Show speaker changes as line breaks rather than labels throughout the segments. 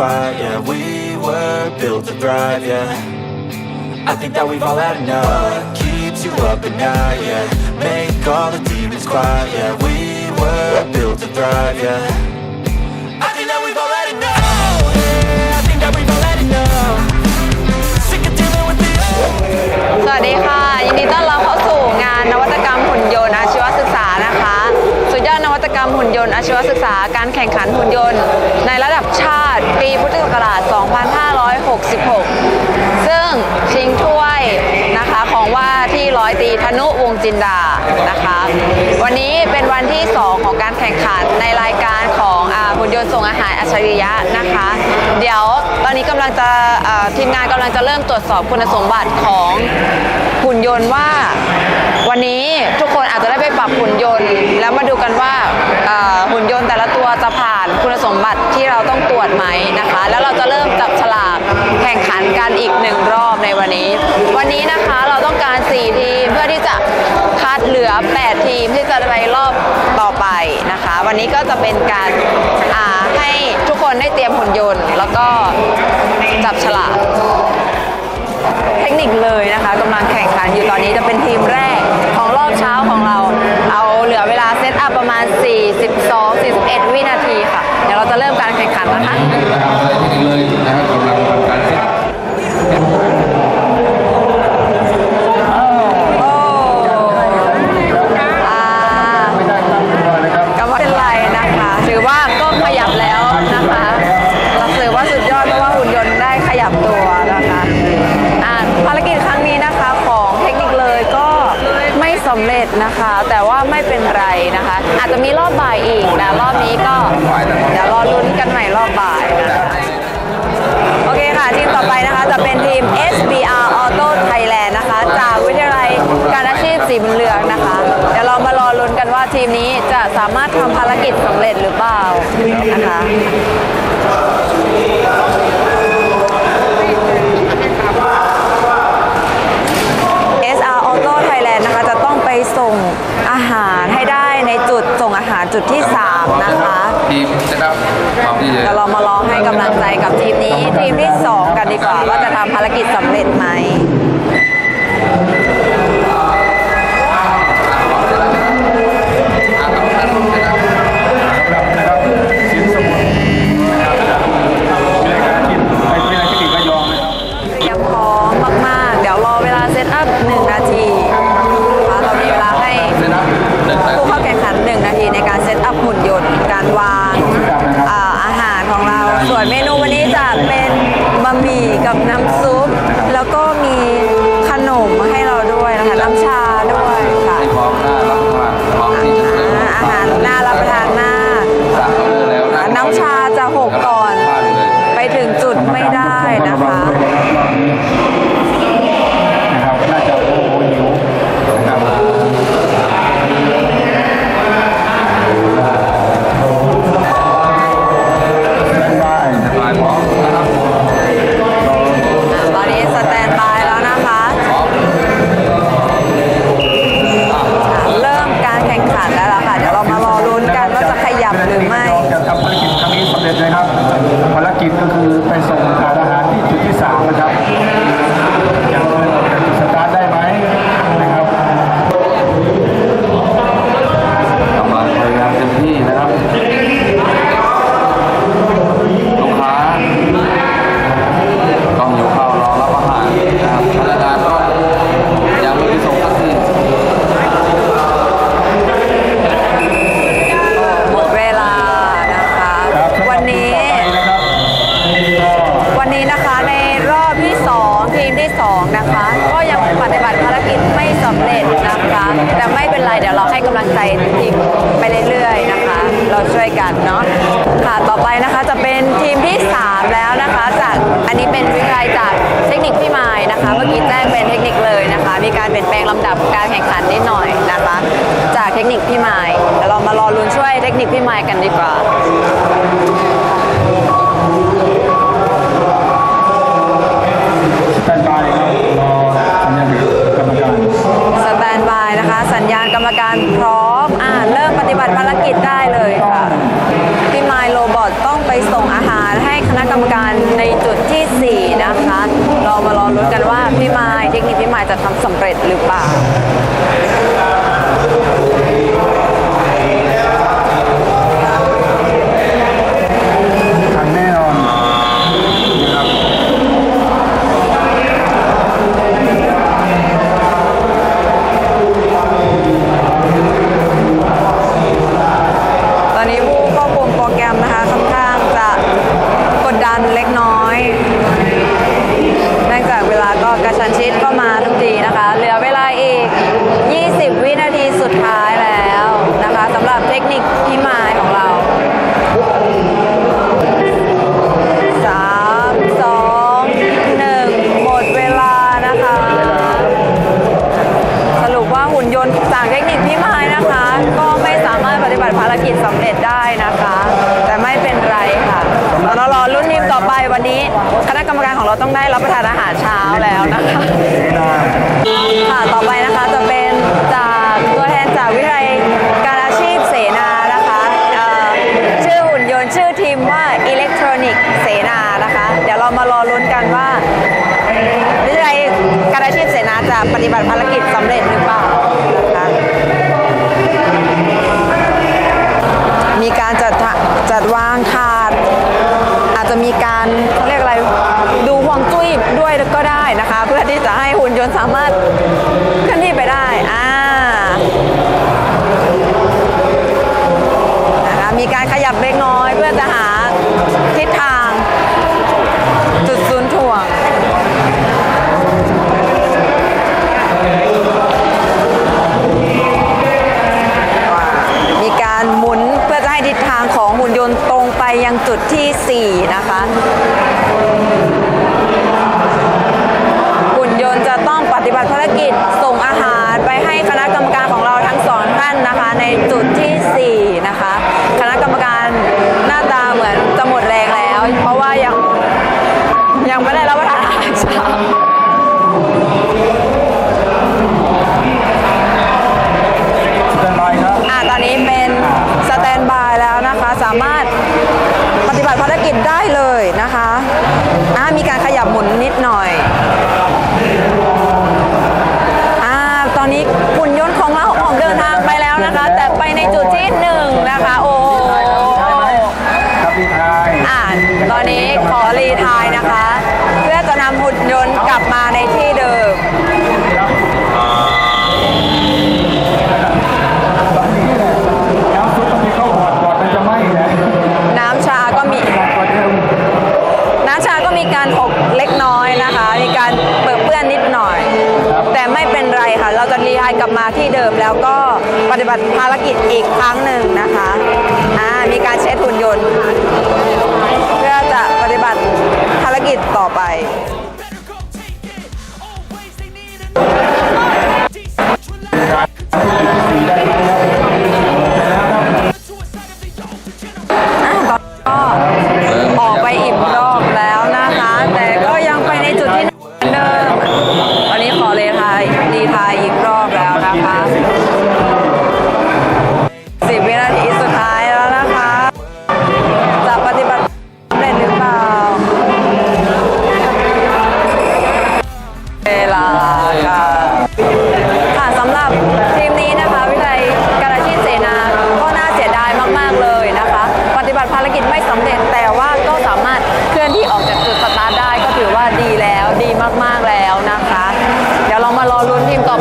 the demons quiet, yeah We were built to thrive, yeah I think that we've all had enough What keeps you up at night, yeah Make all the demons quiet, yeah We were built to thrive, yeah I think that we've all had enough Yeah, I think that we've all had enough Sick of dealing with the old
สวัสดีค่ะ ยินดีต้อนรับเข้าสู่งานนวัตกรรม ชีวศึกษาการแข่งขันหุ่นยนต์ ในระดับชาติปีพุทธศักราช 2566 ซึ่งชิงถ้วยนะคะของว่าที่ร้อยตีธนุวงจินดานะคะ วันนี้เป็นวันที่ 2 ของการแข่งขันในรายการของหุ่นยนต์ส่งอาหารอัจฉริยะนะคะ เดี๋ยวตอนนี้กำลังจะทีมงานกำลังจะเริ่มตรวจสอบคุณสมบัติของหุ่นยนต์ว่า วันนี้ทุกคนอาจจะได้ไปปรับหุ่นยนต์ แล้วมาดูกันว่า หุ่นยนต์แต่ละตัวจะผ่านคุณสมบัติที่เราต้องตรวจไหมนะคะ แล้วเราจะเริ่มจับฉลากแข่งขันกันอีกหนึ่งรอบในวันนี้ วันนี้นะคะเราต้องการ 4 ทีมเพื่อที่จะคัดเหลือ 8 ทีมที่จะไปรอบต่อไปนะคะ วันนี้ก็จะเป็นการาให้ทุกคนได้เตรียมหุ่นยนต์ แล้วก็จับฉลากเทคนิคเลยนะคะกำลังแข่งขันอยู่ตอนนี้จะเป็นทีมแรกของรอบเช้าของเราเอา เหลือเวลาเซตอัพประมาณ 42 41 วินาทีค่ะ เดี๋ยวเราจะเริ่มการแข่งขันนะคะ
นะคะ
จะเป็นทีม SBR Auto Thailand นะคะ จากวิทยาลัยการอาชีพสีบุญเรืองนะคะ เดี๋ยวเรามารอลุ้นกันว่าทีมนี้จะสามารถทำภารกิจสำเร็จหรือเปล่านะคะ SR Auto Thailand นะคะจะต้องไปส่งอาหารให้ได้ในจุดส่งอาหารจุดที่ 3 นะคะ
ทีมเซตอัพพร้อมที่จะ
เดี๋ยวเรามาลอี่ยนแปลงลำดับการแข่งขันนิดหน่อยนะคะ จากเทคนิคพี่ไม้แต่เรามารอลุ้นช่วยเทคนิคพี่ไม้กันดีกว่า
สแตนบาย
นะคะ สัญญาณกรรมการพร้อมอ่าเริ่มปฏิบัติภารกิจได้เลยค่ะพี่ไมล์โรบอทต้องไปส่งอาหารให้คณะกรรมการในจุดที่ 4 นะคะ เรามารอลุ้นกันว่าพี่ไม จะทำสำเร็จหรือเปล่า
ร
อลุ้นกันว่าวิทยาลัยการอาชีพเสนาจะปฏิบัติภารกิจสำเร็จหรือเปล่ามีการจัดจัดวางถาด อาจจะมีการเขาเรียกอะไรดูห่วงจุ้ยด้วยก็ได้นะคะ เพื่อที่จะให้หุ่นยนต์สามารถ ตอนนี้เป็น
สแตนบาย
แล้วนะคะ สามารถปฏิบัติภารกิจได้เลยนะคะมีการข กลั
บ
มาที่เดิมแล้วก็ปฏิบัติภารกิจอีกครั้งหนึ่งนะคะมีการเช็ดหุ่นยนต์ เพื่อจะปฏิบัติภารกิจต่อไปได้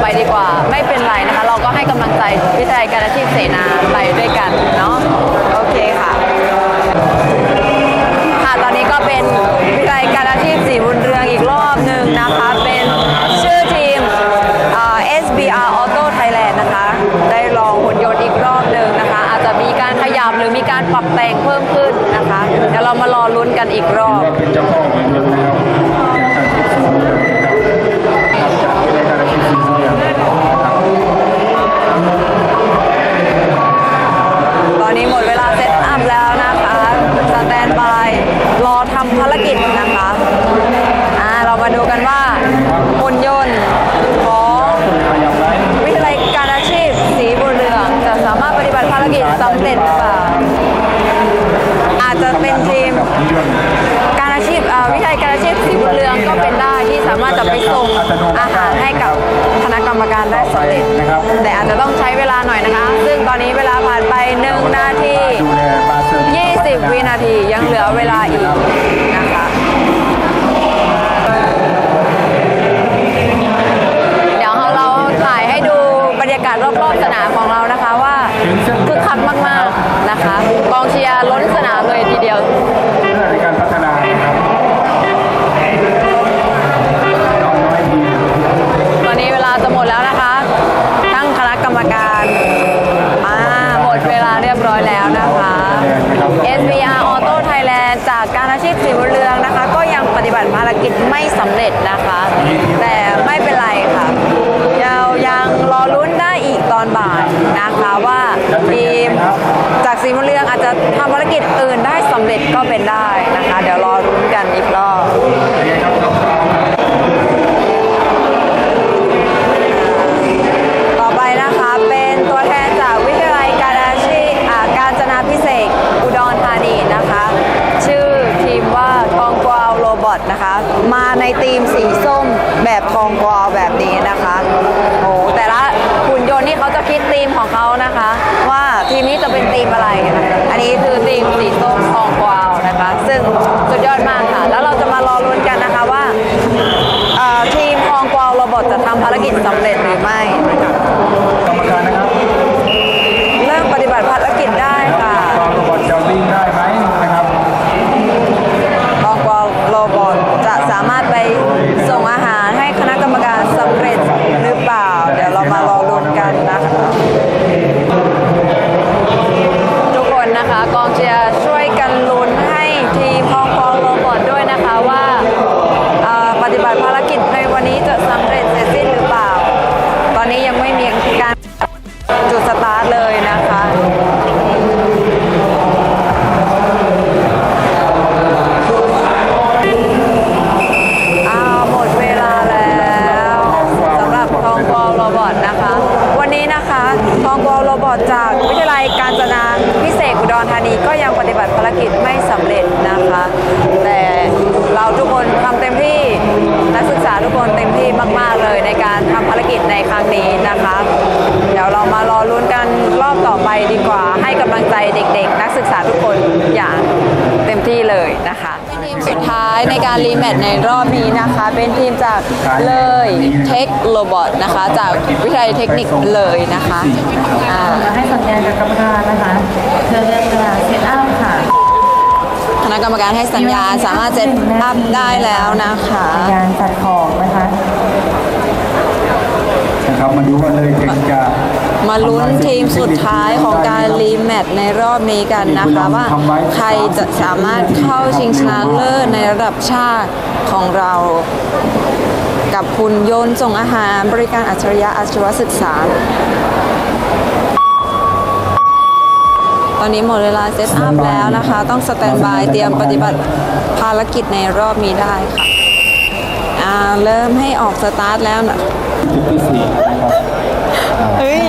ไปดีกว่า ไม่เป็นไรนะคะ เราก็ให้กำลังใจวิทยายการอาชีพเสนาไปด้วยกันเนาะ นาทียั
งเหลือ
เวลาอีก สำเร็จ โอ้แต่ละหุ่นยนต์นี่เขาจะคิดทีมของเขานะคะ ว่าทีมนี้จะเป็นทีมอะไรนะคะอันนี้คือทีมสีส้มทองกวาวนะคะ ซึ่งสุดยอดมากค่ะ แล้วเราจะมารอลุ้นกันนะคะว่าทีมทองกวาวโรบอทจะทำภารกิจสำเร็จหรือไม่ การรีแมตช์ในรอบนี้นะคะ เป็นทีมจากเลยเทคโรบอทนะคะ จากวิทยาลัยเทคนิคเลยนะคะอ่า
ให้สัญญาณกับกรรมการนะคะเพื่อเริ่มเวลาเซตอัพค่ะ
คณะกรรมการให้สัญญาณสามารถเซตอัพได้แล้วนะคะ
สัญญาณจัดของนะคะ
นะครับมาดูว่าเลยเทคจะ
มาลุ้นทีมสุดท้ายของการรีแมตช์ในรอบนี้กันนะคะว่าใครจะสามารถเข้าชิงชนะเลิศในระดับชาติของเรากับคุณโยนส่งอาหารบริการอัจฉริยะอาชีวศึกษา ตอนนี้หมดเวลาเซตอัพแล้วนะคะ ต้องสแตนบายเตรียมปฏิบัติภารกิจในรอบนี้ได้ค่ะ เริ่มให้ออกสตาร์ทแล้วนะ
จุดที่สี่นะครับ
เฮ้ย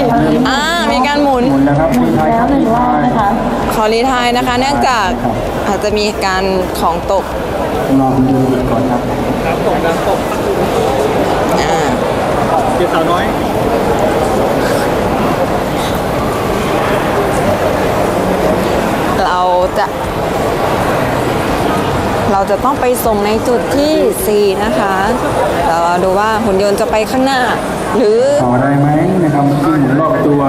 อ่ามีการหมุน
หมุนนะครับวิ่งท้าย
แล้วหนึ่งรอบนะคะ
ขอรีไทายนะคะ เนื่องจากอาจจะมีการของตก
ลองดูก่อนครับ
อ่า
เจ้าสาวน้อย
เราจะ เราจะต้องไปส่งในจุดที่ 4 นะคะแต่เราดูว่าหุ่นยนต์จะไปข้างหน้า หรือ
ต่อได้ไหมนะครับที่หมุนรอบตัว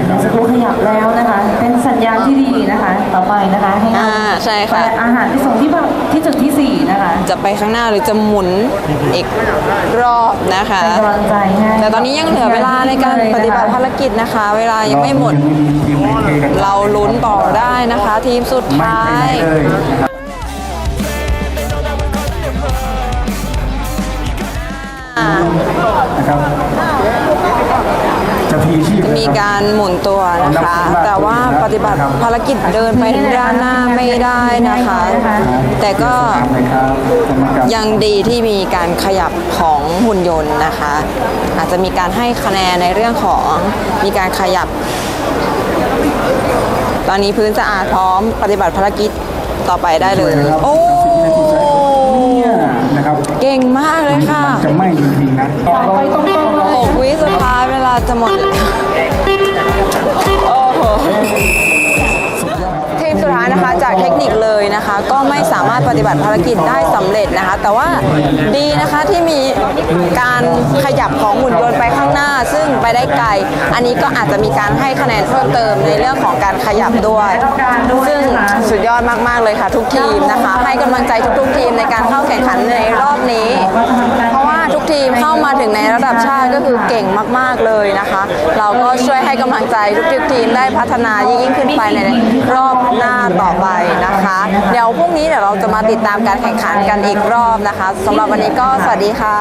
นะครับ
สักครู่ขยับแล้วนะคะ เป็นสัญญาณที่ดีนะคะ ต่อไปนะคะให้
อ่าใช่ค่ะ
อาหารที่ส่งที่แบบที่จุดที่สี่นะคะ
จะไปข้างหน้าหรือจะหมุนอีกรอบนะคะ
เป็นกำลังใจให้
แต่ตอนนี้ยังเหลือเวลาในการปฏิบัติภารกิจนะคะ เวลายังไม่หมด
ทีมไหนเทกัน
เราลุ้นต่อได้นะคะ ทีมสุด
ไม่
ท้า
ไปไหน
ย
นะครับ จะพีชีพ
จะมีการหมุนตัวนะคะ แต่ว่าปฏิบัติภารกิจเดินไปด้านหน้าไม่ได้นะคะ แต่ก็
นะครับกรรมการ
ยังดีที่มีการขยับของหุ่นยนต์นะคะ อาจจะมีการให้คะแนนในเรื่องของมีการขยับ ตอนนี้พื้นสะอาดพร้อมปฏิบัติภารกิจต่อไปได้เลย
นะครับ
โอ้
เนี่ยนะครับ
เก่งมากเลยค่ะ
มันจะไหม้จริงๆนะเราต้องต้อง
หกวิสุดท้ายเวลาจะหมดแล้ว นะคะ จากเทคนิคเลยนะคะ ก็ไม่สามารถปฏิบัติภารกิจได้สำเร็จนะคะ แต่ว่าดีนะคะที่มีการขยับของหุ่นยนต์ไปข้างหน้า ซึ่งไปได้ไกล อันนี้ก็อาจจะมีการให้คะแนนเพิ่มเติมในเรื่องของการขยับด้วย ซึ่งสุดยอดมาก ๆ เลยค่ะ ทุกทีมนะคะ ให้กำลังใจทุกๆทีมในการเข้าแข่งขันในรอบนี้เพราะว่า ทุกทีมเข้ามาถึงในระดับชาติก็คือเก่งมาก ๆเลยนะคะ เราก็ช่วยให้กำลังใจทุกๆทีมได้พัฒนายิ่งขึ้นไปในรอบหน้าต่อไปนะคะ เดี๋ยวพรุ่งนี้เดี๋ยวเราจะมาติดตามการแข่งขันกันอีกรอบนะคะสำหรับวันนี้ก็สวัสดีค่ะ